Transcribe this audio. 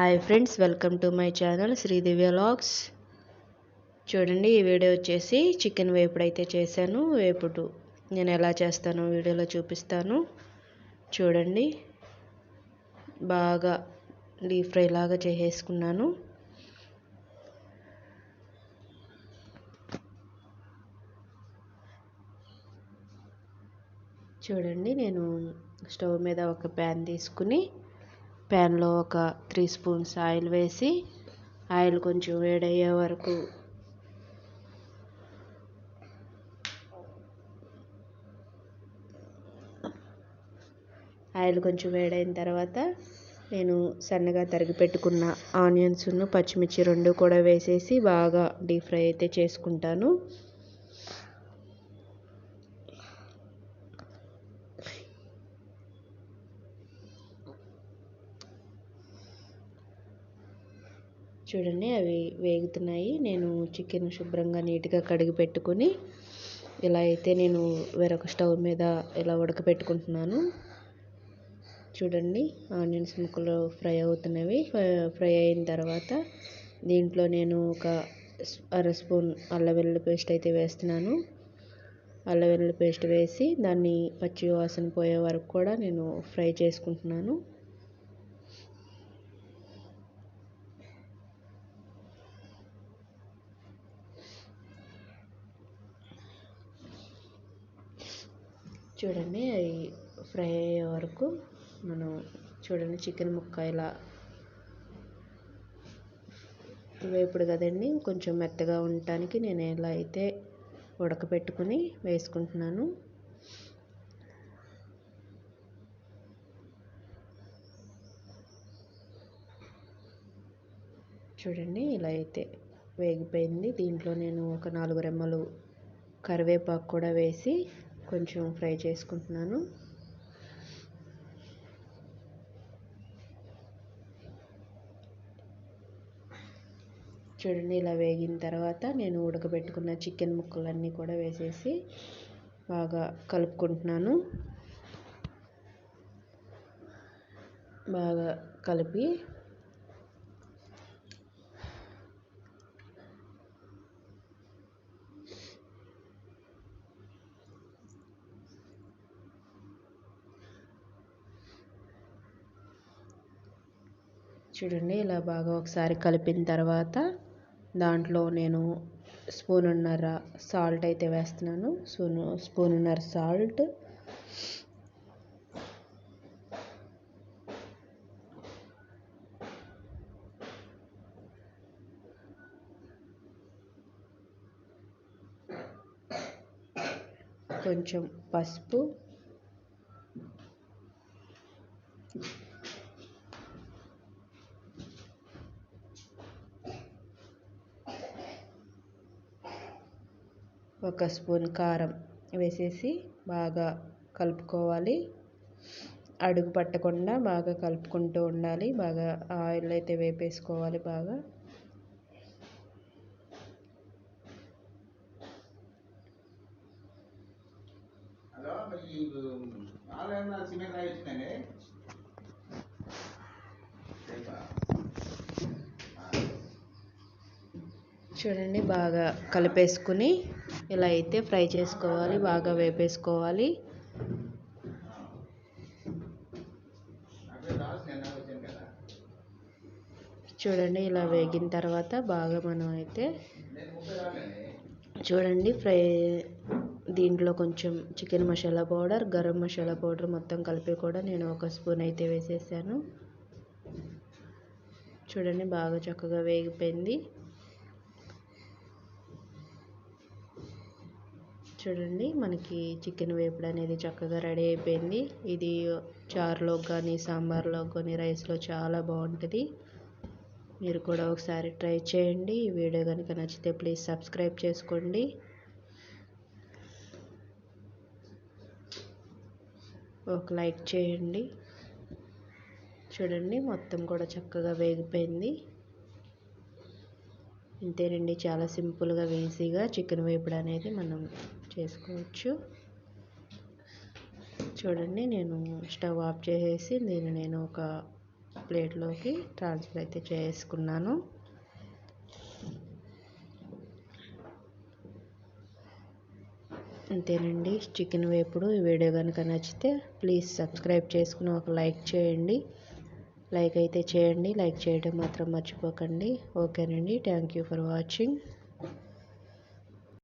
Hi friends welcome to my channel Sridivya vlogs చూడండి ఈ video వచ్చేసి చికెన్ వేపుడు అయితే చేశాను. వేపుడు నేను ఎలా చేస్తానో వీడియోలో చూపిస్తాను. చూడండి బాగా డీప్ ఫ్రై లాగా చేసేసుకున్నాను. చూడండి నేను స్టవ్ మీద ఒక ప్యాన్ తీసుకుని ప్యాన్లో ఒక త్రీ స్పూన్స్ ఆయిల్ వేసి ఆయిల్ కొంచెం వేడయ్యే వరకు ఆయిల్ కొంచెం వేడైన తర్వాత నేను సన్నగా తరిగి పెట్టుకున్న ఆనియన్స్ను పచ్చిమిర్చి రెండు కూడా వేసేసి బాగా డీప్ ఫ్రై అయితే చేసుకుంటాను. చూడండి అవి వేగుతున్నాయి. నేను చికెన్ శుభ్రంగా నీట్గా కడిగి పెట్టుకొని ఇలా అయితే నేను వేరొక స్టవ్ మీద ఇలా ఉడకపెట్టుకుంటున్నాను చూడండి ఆనియన్స్ ముక్కలు ఫ్రై అవుతున్నవి. ఫ్రై అయిన తర్వాత దీంట్లో నేను ఒక అర స్పూన్ అల్లం వెల్లుల్లి పేస్ట్ అయితే వేస్తున్నాను. అల్లం వెల్లుల్లి పేస్ట్ వేసి దాన్ని పచ్చి వాసన పోయే వరకు కూడా నేను ఫ్రై చేసుకుంటున్నాను. చూడండి అవి ఫ్రై అయ్యే వరకు మనం చూడండి చికెన్ ముక్క ఇలా వేపుడు కదండి. కొంచెం మెత్తగా ఉండటానికి నేను ఇలా అయితే ఉడకబెట్టుకుని వేసుకుంటున్నాను. చూడండి ఇలా అయితే వేగిపోయింది. దీంట్లో నేను ఒక నాలుగు రెమ్మలు కరివేపాకు కూడా వేసి కొంచెం ఫ్రై చేసుకుంటున్నాను. చూడండి ఇలా వేగిన తర్వాత నేను ఉడకబెట్టుకున్న చికెన్ ముక్కలన్నీ కూడా వేసేసి బాగా కలుపుకుంటున్నాను. బాగా కలిపి చూడండి ఇలా బాగా ఒకసారి కలిపిన తర్వాత దాంట్లో నేను స్పూన్న్నర సాల్ట్ అయితే వేస్తున్నాను. స్పూన్ స్పూనున్నర సాల్ట్. కొంచెం పసుపు. ఒక స్పూన్ కారం వేసేసి బాగా కలుపుకోవాలి. అడుగు పట్టకుండా బాగా కలుపుకుంటూ ఉండాలి. బాగా ఆయిల్ అయితే వేపేసుకోవాలి బాగా. హలో చూడండి బాగా కలిపేసుకుని ఇలా అయితే ఫ్రై చేసుకోవాలి బాగా వేపేసుకోవాలి. చూడండి ఇలా వేగిన తర్వాత బాగా మనం అయితే చూడండి ఫ్రై దీంట్లో కొంచెం chicken masala powder garam masala powder మొత్తం కలిపి కూడా నేను ఒక స్పూన్ అయితే వేసేసాను. చూడండి బాగా చక్కగా వేగిపోయింది. చూడండి మనకి చికెన్ వేపుడు అనేది చక్కగా రెడీ అయిపోయింది. ఇది చారులో కానీ సాంబార్లో కానీ రైస్లో చాలా బాగుంటుంది. మీరు కూడా ఒకసారి ట్రై చేయండి. ఈ వీడియో కనుక నచ్చితే ప్లీజ్ సబ్స్క్రైబ్ చేసుకోండి. ఒక లైక్ చేయండి. చూడండి మొత్తం కూడా చక్కగా వేగిపోయింది. ఇంతేనండి. చాలా సింపుల్గా ఈజీగా చికెన్ వేపుడు అనేది మనం చేసుకోవచ్చు. చూడండి నేను స్టవ్ ఆఫ్ చేసేసి దీన్ని నేను ఒక ప్లేట్లోకి ట్రాన్స్ఫర్ అయితే చేసుకున్నాను. అంతేనండి చికెన్ వేపుడు ఈ వీడియో కనుక నచ్చితే ప్లీజ్ సబ్స్క్రైబ్ చేసుకుని ఒక లైక్ చేయండి. లైక్ అయితే చేయండి లైక్ చేయడం మాత్రం మర్చిపోకండి. ఓకేనండి. Thank you for watching.